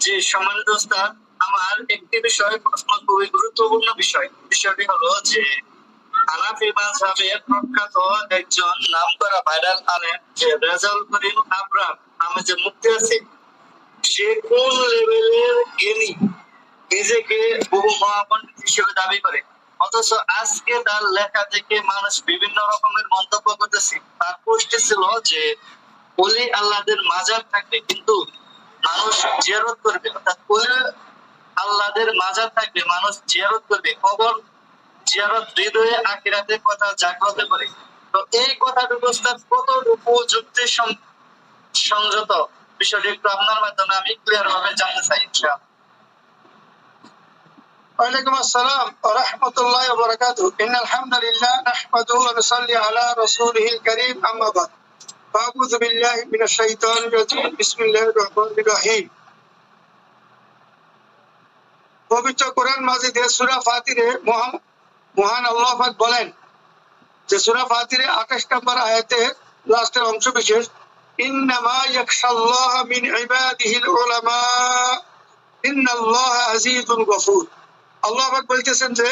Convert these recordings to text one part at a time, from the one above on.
জি আমার একটি বিষয় প্রশ্ন, খুবই গুরুত্বপূর্ণ বিষয়। বিষয়টি হলো যে হানাফি মাযহাবের প্রখ্যাত একজন নামকরা ভাইরাল আলেম, যে রেজাউল করিম নামে যে মুক্তি আছে, সে কোন লেভেলের জ্ঞানী? নিজেকে বহু মহাপণ্ডিত হিসেবে দাবি করে। অথচ আজকে তার লেখা থেকে মানুষ বিভিন্ন রকমের মন্তব্য করতেছে। তার পোস্টে ছিল যে ওলি আল্লাহদের মাজার থাকবে কিন্তু মানুষ জিয়ারত করবে অর্থাৎ ওলি আল্লাহদের মাজার থাকবে মানুষ জিয়ারত করবে কবর জিয়ারত হৃদয়ে আখিরাতের কথা জাগ্রত করে তো এই কথাটুকু ওস্তাদ কতটুকু যুক্তির সং- সংযত বিষয়টি একটু আপনার মাধ্যমে আমি ক্লিয়ার ভাবে জানতে চাই ইনশাআল্লাহ وعليكم السلام ورحمة الله وبركاته إن الحمد لله نحمده ونصلي على رسوله الكريم أما بعد فأعوذ بالله من الشيطان الرجيم بسم الله الرحمن الرحيم পবিত্র কোরআন মাজিদে সূরা ফাতিরে মহান মহান আল্লাহ পাক বলেন যে সূরা ফাতিরে 28 নম্বর আয়াতে লাস্টের অংশ বিশেষ ইন্নামা ইয়াখশাল্লাহ মিন ইবাদিহিল উলামা ইন্নাল্লাহ আজিজুন গফুর আল্লাহ পাক বলতেছেন যে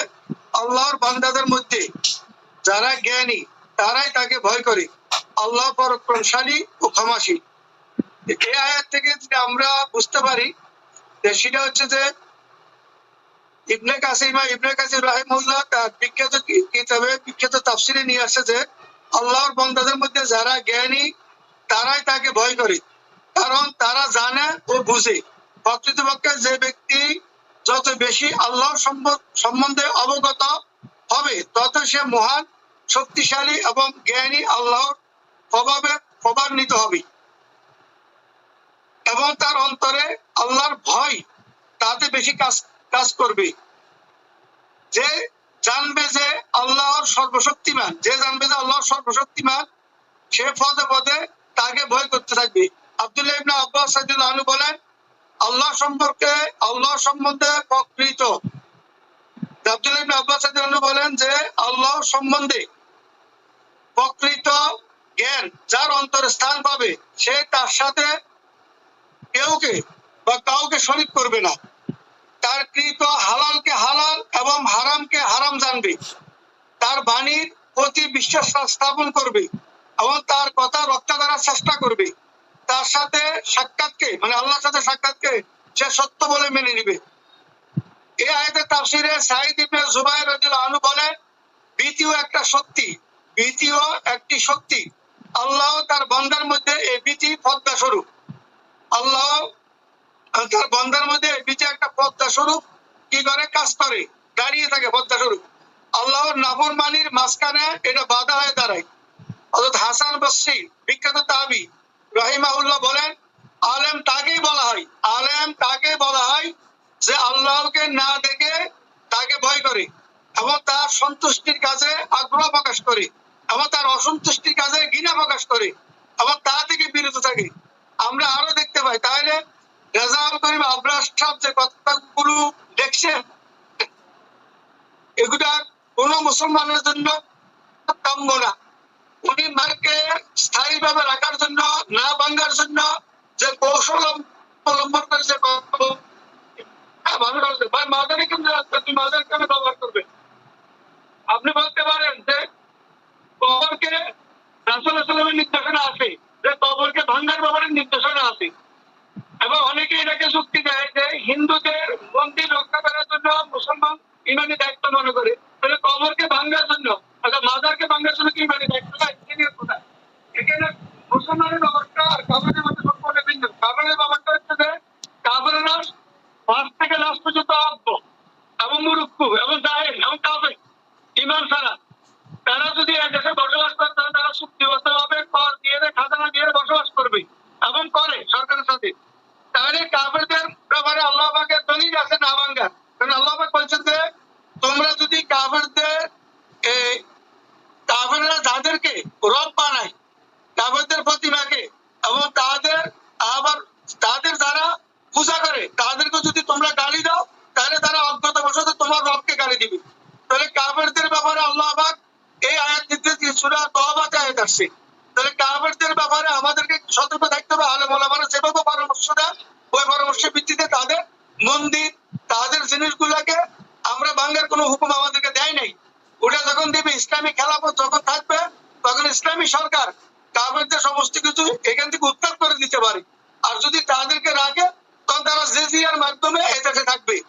আল্লাহর বান্দাদের মধ্যে যারা জ্ঞানী তারাই তাকে ভয় করে আল্লাহ পরাক্রমশালী ও ক্ষমাশীল। এই আয়াত থেকে যদি আমরা বুঝতে পারি, যে সেটা হচ্ছে যে ইবনে কাসিমা ইবনে কাসিম রাহিমুল্লাহ তার বিখ্যাত কিতাবে বিখ্যাত তাফসিরে নিয়ে আসছে যে আল্লাহর বান্দাদের মধ্যে যারা জ্ঞানী, তারাই তাকে ভয় করে। কারণ তারা জানে ও বুঝে। প্রকৃতপক্ষে যে ব্যক্তি যত বেশি আল্লাহর সম্বন্ধে অবগত হবে, তত সে মহান, শক্তিশালী এবং জ্ঞানী আল্লাহর প্রভাবে প্রভান্বিত হবে। এবং তার অন্তরে আল্লাহর ভয় তাতে বেশি কাজ কাজ করবে। যে জানবে যে আল্লাহর সর্বশক্তিমান, যে জানবে যে আল্লাহর সর্বশক্তিমান, সে পদে পদে তাকে ভয় করতে থাকবে। আব্দুল্লাহ ইবনে আব্বাস আনহু বলেন, আল্লাহ সম্পর্কে, আল্লাহ সম্বন্ধে প্রকৃত। আব্দুল্লাহ ইবনে আব্বাস আনহু বলেন যে, আল্লাহ সম্বন্ধে প্রকৃত জ্ঞান যার অন্তরে স্থান পাবে, সে তার সাথে কেউকে বা কাউকে শরিক করবে না। তার কৃত হালালকে হালাল এবং হারামকে হারাম জানবে। তার বাণীর প্রতি বিশ্বাস স্থাপন করবে এবং তার কথা রক্ষা করার চেষ্টা করবে। তার সাথে সাক্ষাৎকে মানে আল্লাহর সাথে সাক্ষাৎকে সে সত্য বলে মেনে নিবে। এই আয়তে তাফসিরে সাইদ ইবনে জুবাইর রাদিয়াল্লাহু আনহু বলেন ভীতিও একটা শক্তি ভীতিও একটি শক্তি আল্লাহ তার বান্দার মধ্যে এই ভীতি পদ্মা স্বরূপ। আল্লাহ তার বান্দার মধ্যে এই একটা পদ্মা স্বরূপ, কি করে? কাজ করে। দাঁড়িয়ে থাকে পদ্মা স্বরূপ। আল্লাহর নাফর মানির মাঝখানে এটা বাধা হয়ে দাঁড়ায়। অর্থাৎ হাসান বসরি, বিখ্যাত তাবি রহিমাউল্লাহ বলেন, আলেম তাকেই বলা হয়। আলেম তাকে বলা হয় যে আল্লাহকে না দেখে তাকে ভয় করে এবং তার সন্তুষ্টির কাজে আগ্রহ প্রকাশ করে। এবং তার অসন্তুষ্টির কাজে ঘৃণা প্রকাশ করে এবং তা থেকে বিরত থাকে। আমরা আরও দেখতে পাই, তাহলে রেজাউল করিম যে কথাগুলো দেখছেন কোন মুসলমানের জন্য কাম্য না। উনি মার্কে স্থায়ীভাবে রাখার জন্য, না ভাঙ্গার জন্য যে কৌশল অবলম্বন ভাই মাদারে কেন ব্যবহার করবে আপনি বলতে পারেন যে কবরকে রাসুল সাল্লামের নির্দেশনা আছে। যে কবরকে ভাঙ্গার ব্যাপারে নির্দেশনা আছে এবং অনেকে এটাকে যুক্তি দেয় যে হিন্দুদের মন্দির রক্ষা করার জন্য মুসলমান ইমানি দায়িত্ব মনে করে তাহলে কবরকে ভাঙ্গার জন্য আচ্ছা মাজারকে ভাঙ্গার জন্য কি ইমানি দায়িত্ব না এখানে কোথায় এখানে মুসলমানের ব্যাপারটা আর কাবারের মধ্যে সম্পূর্ণ ভিন্ন কাবারের ব্যাপারটা হচ্ছে যে কাবারেরা ফার্স্ট থেকে লাস্ট পর্যন্ত অজ্ঞ এবং মুরুক্কু এবং জাহেল এবং কাফের ইমান ছাড়া তারা যদি এক দেশে বসবাস করে তাহলে তারা চুক্তিবদ্ধভাবে কর দিয়ে খাজানা দিয়ে বসবাস করবে এবং করে সরকারের সাথে তাহলে কাফেরদের ব্যাপারে আল্লাহ পাকের দলিল আছে না ভাঙ্গা কারণ আল্লাহ পাক বলছেন যে তোমরা যদি কাফেরদের এই কাফেররা যাদেরকে রব বানায় কাফেরদের প্রতিমাকে এবং তাদের আবার তাদের যারা পূজা করে, তাদেরকে যদি তোমরা গালি দাও, তাহলে তারা অজ্ঞত বসত তোমার রবকে গালি দিবে। তাহলে কাফেরদের ব্যাপারে আল্লাহ পাক এই আয়াত নির্দেশ দিয়ে সূরা তওবাতে আয়াত আসছে। তাহলে কাফেরদের ব্যাপারে আমাদেরকে সতর্ক থাকতে হবে আলে আলেম ওলামারা যে দেন ওই পরামর্শের ভিত্তিতে তাদের মন্দির, তাদের জিনিসগুলোকে আমরা বাংলার কোনো হুকুম আমাদেরকে দেয় নাই। ওটা যখন দেবে, ইসলামী খেলাফত যখন থাকবে, তখন ইসলামী সরকার কাবেরদের সমস্ত কিছু এখান থেকে উত্তর করে দিতে পারে। আর যদি তাদেরকে রাখে, তখন তারা জেজিয়ার মাধ্যমে এদেশে থাকবে।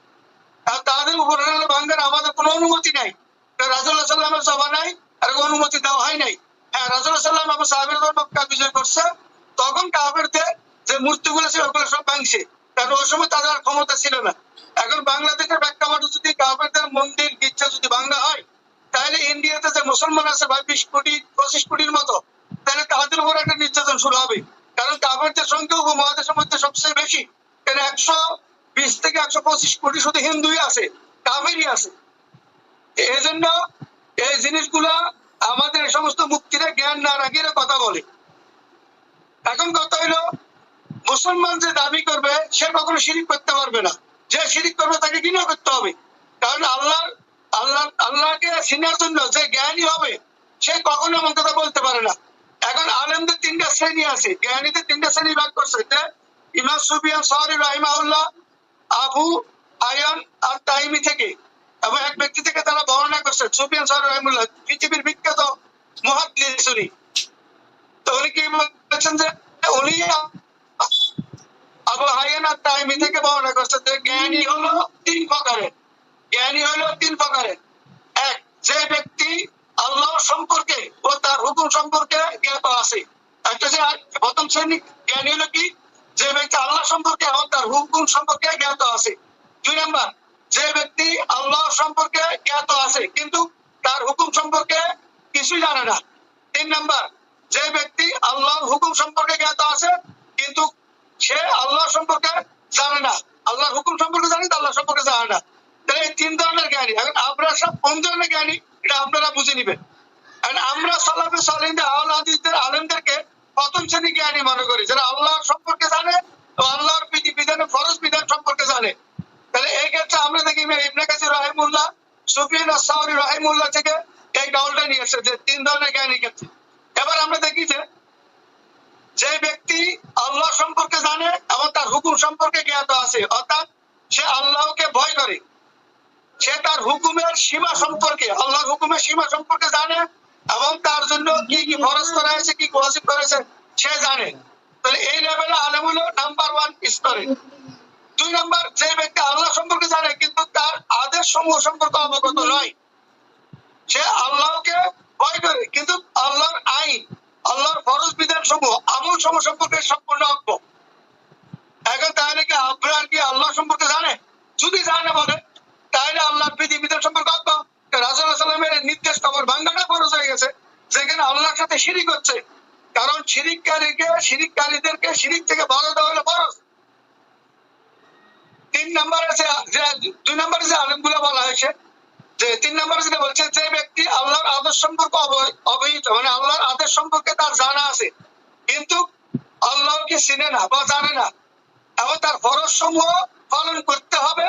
আর তাদের উপরে বাংলার আমাদের কোনো অনুমতি নাই। রাজুল্লাহ সাল্লামের সভা নাই, আর অনুমতি দেওয়া হয় নাই। হ্যাঁ রাজুল্লাহ সাল্লাম আবু সাহেবের মক্কা বিজয় করছে। তখন কাবেরদের যে মূর্তিগুলো ছিল, ওগুলো সব ভাঙছে। কারণ ওই সময় তাদের আর ক্ষমতা ছিল না। এখন বাংলাদেশের প্রেক্ষাপটে যদি কাবেরদের মন্দির, গির্জা যদি ভাঙা হয়, তাহলে ইন্ডিয়াতে যে মুসলমান আছে ভাই বিশ কোটি, পঁচিশ কোটির মতো, তাহলে তাদের উপর একটা নির্যাতন শুরু হবে। কারণ কাবেরদের সংখ্যা উপমহাদেশের মধ্যে সবচেয়ে বেশি। কারণ একশো বিশ থেকে একশো পঁচিশ কোটি শুধু হিন্দুই আছে কাবেরই আছে। এই জন্য এই জিনিসগুলা আমাদের এই সমস্ত মুক্তিরা জ্ঞান না রাখিয়ে কথা বলে। এখন কথা হইল, মুসলমান যে দাবি করবে, সে কখনো শিরিক করতে পারবে না। যে শিরিক করবে তাকে কিনা করতে হবে। কারণ আল্লাহ আল্লাহ আল্লাহকে চিনার জন্য যে জ্ঞানী হবে, সে কখনো এমন কথা বলতে পারে না। এখন আলেমদের তিনটা শ্রেণি আছে। জ্ঞানীদের তিনটা শ্রেণি ভাগ করছে ইমাম সুফিয়ান সহরি রাহিমাউল্লাহ আবু আয়ন আর তাইমি থেকে। এবং এক ব্যক্তি থেকে তারা বর্ণনা করছে সুফিয়ান সহরি রাহিমুল্লাহ পৃথিবীর বিখ্যাত মহাদ্দিস উনি। তো উনি কি বলছেন যে উনি হায়ান আর থেকে বর্ণনা করছে যে জ্ঞানী হলো তিন প্রকারের। জ্ঞানী হলো তিন প্রকারের। এক, যে ব্যক্তি আল্লাহ সম্পর্কে ও তার হুকুম সম্পর্কে জ্ঞাত আছে একটা যে প্রথম শ্রেণি জ্ঞানী হলো কি? যে ব্যক্তি আল্লাহ সম্পর্কে এবং তার হুকুম সম্পর্কে জ্ঞাত আছে। দুই নাম্বার, যে ব্যক্তি আল্লাহ সম্পর্কে জ্ঞাত আছে, কিন্তু তার হুকুম সম্পর্কে কিছুই জানে না। তিন নাম্বার, যে ব্যক্তি আল্লাহর হুকুম সম্পর্কে জ্ঞাত আছে, কিন্তু সে আল্লাহ সম্পর্কে জানে না। আল্লাহর হুকুম সম্পর্কে জানে আল্লাহ সম্পর্কে জানে না। তাহলে এই তিন ধরনের জ্ঞানী, এখন আপনারা সব কোন ধরনের জ্ঞানী, এটা আপনারা বুঝে নিবেন। আমরা সালিনদের প্রথম শ্রেণি জ্ঞানী মনে করি, যারা সম্পর্কে জানে ফরজ বিধান সম্পর্কে জানে। তাহলে এই ক্ষেত্রে আমরা দেখি ইবনে কাসির রাহিমুল্লাহ, সুফিয়ান আস-সাউরি রাহিমুল্লাহ থেকে এই দলটা নিয়ে এসেছে, তিন ধরনের জ্ঞানী ক্ষেত্রে। এবার আমরা দেখি যে যে ব্যক্তি আল্লাহ সম্পর্কে জানে এবং তার হুকুম সম্পর্কে জ্ঞাত আছে, অর্থাৎ সে আল্লাহকে ভয় করে। সে তার হুকুমের সীমা সম্পর্কে, আল্লাহর হুকুমের সীমা সম্পর্কে জানে এবং তার জন্য কি কি ফরজ করা হয়েছে, কি ওয়াজিব করেছে সে জানে। তাহলে এই লেভেলে আলেম হলো নাম্বার ওয়ান স্তরে দুই নাম্বার যে ব্যক্তি আল্লাহ সম্পর্কে জানে, কিন্তু তার আদেশ সমূহ সম্পর্কে অবগত নয়। সে আল্লাহকে ভয় করে, কিন্তু আল্লাহর আইন আল্লাহর ফরজ বিধান সমূহ আমল সমূহ সম্পর্কে সম্পূর্ণ অজ্ঞ। এখন তাহলে কি আব্রার কি আল্লাহ সম্পর্কে জানে? যদি জানে বলে তাহলে আল্লাহর বিধি বিধান সম্পর্কে অজ্ঞ। রাজা সাল্লামের নির্দেশ কবর ভাঙ্গাটা ফরজ হয়ে গেছে। যেখানে আল্লাহর সাথে শিরিক হচ্ছে। কারণ শিরিককারীকে, শিরিককারীদেরকে শিরিক থেকে বড় দেওয়া হলো ফরজ। তিন নম্বরে আছে দুই নম্বরে যে আলেমগুলো বলা হয়েছে যে তিন নম্বরে যেটা বলছে, যে ব্যক্তি আল্লাহর আদেশ সম্পর্কে অবহিত মানে আল্লাহর আদেশ সম্পর্কে তার জানা আছে, কিন্তু আল্লাহকে চিনে না বা জানে না, এবং তার ফরজ সমূহ পালন করতে হবে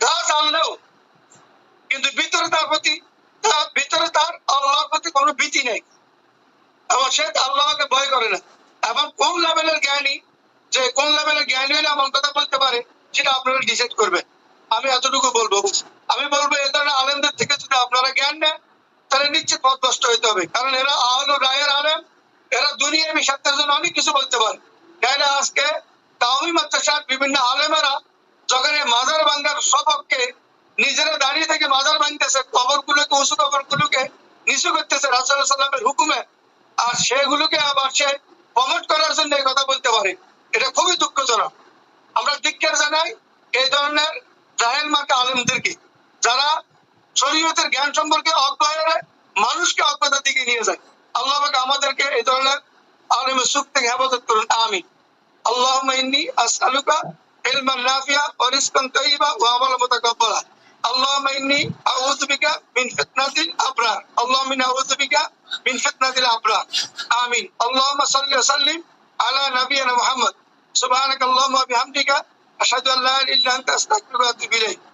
তা জানলেও, কিন্তু ভিতরে তার প্রতি তার ভিতরে তার আল্লাহর প্রতি কোনো ভীতি নেই, এবং সে আল্লাহকে ভয় করে না, এবং কোন লেভেলের জ্ঞানী, যে কোন লেভেলের জ্ঞানী হলে এমন কথা বলতে পারে, সেটা আপনারা ডিসাইড করবেন। আমি এতটুকু বলব, আমি বলব এ ধরনের আলেমদের থেকে যদি আপনারা জ্ঞান নেন, তাহলে নিশ্চিত পথভ্রষ্ট হইতে হবে। কারণ এরা আহল রায়ের আলেম, এরা দুনিয়ার স্বার্থের জন্য অনেক কিছু বলতে পারে। এরা আজকে তাওহি মাদ্রাসার বিভিন্ন আলেমেরা যখন এই মাজার ভাঙ্গার সপক্ষে নিজেরা দাঁড়িয়ে থেকে মাজার ভাঙতেছে কবর গুলোকে উঁচু কবর গুলোকে নিচু করতেছে রাসুল্লাহ সাল্লামের হুকুমে, আর সেগুলোকে আবার সে প্রমোট করার জন্য এই কথা বলতে পারে। এটা খুবই দুঃখজনক। আমরা ধিক্ষার জানাই এই ধরনের জাহেল মার্কা আলেমদেরকে যারা শরীয়তের জ্ঞান সম্পর্কে অজ্ঞ হয়ে মানুষকে অজ্ঞতার দিকে নিয়ে যায় আল্লাহ পাক আমাদেরকে এই ধরনের আলেমের সুখ থেকে হেফাজত করুন আমি اللهم إني أسألك علما نافعا ورزقا طيبا وعملا متقبلا اللهم إني أعوذ بك من فتنة الأبرار اللهم إني أعوذ بك من فتنة الأبرار آمين اللهم صل وسلم على نبينا محمد سبحانك اللهم وبحمدك আসাদু আল্লাহ ইল্লাহ তাস্তাকবির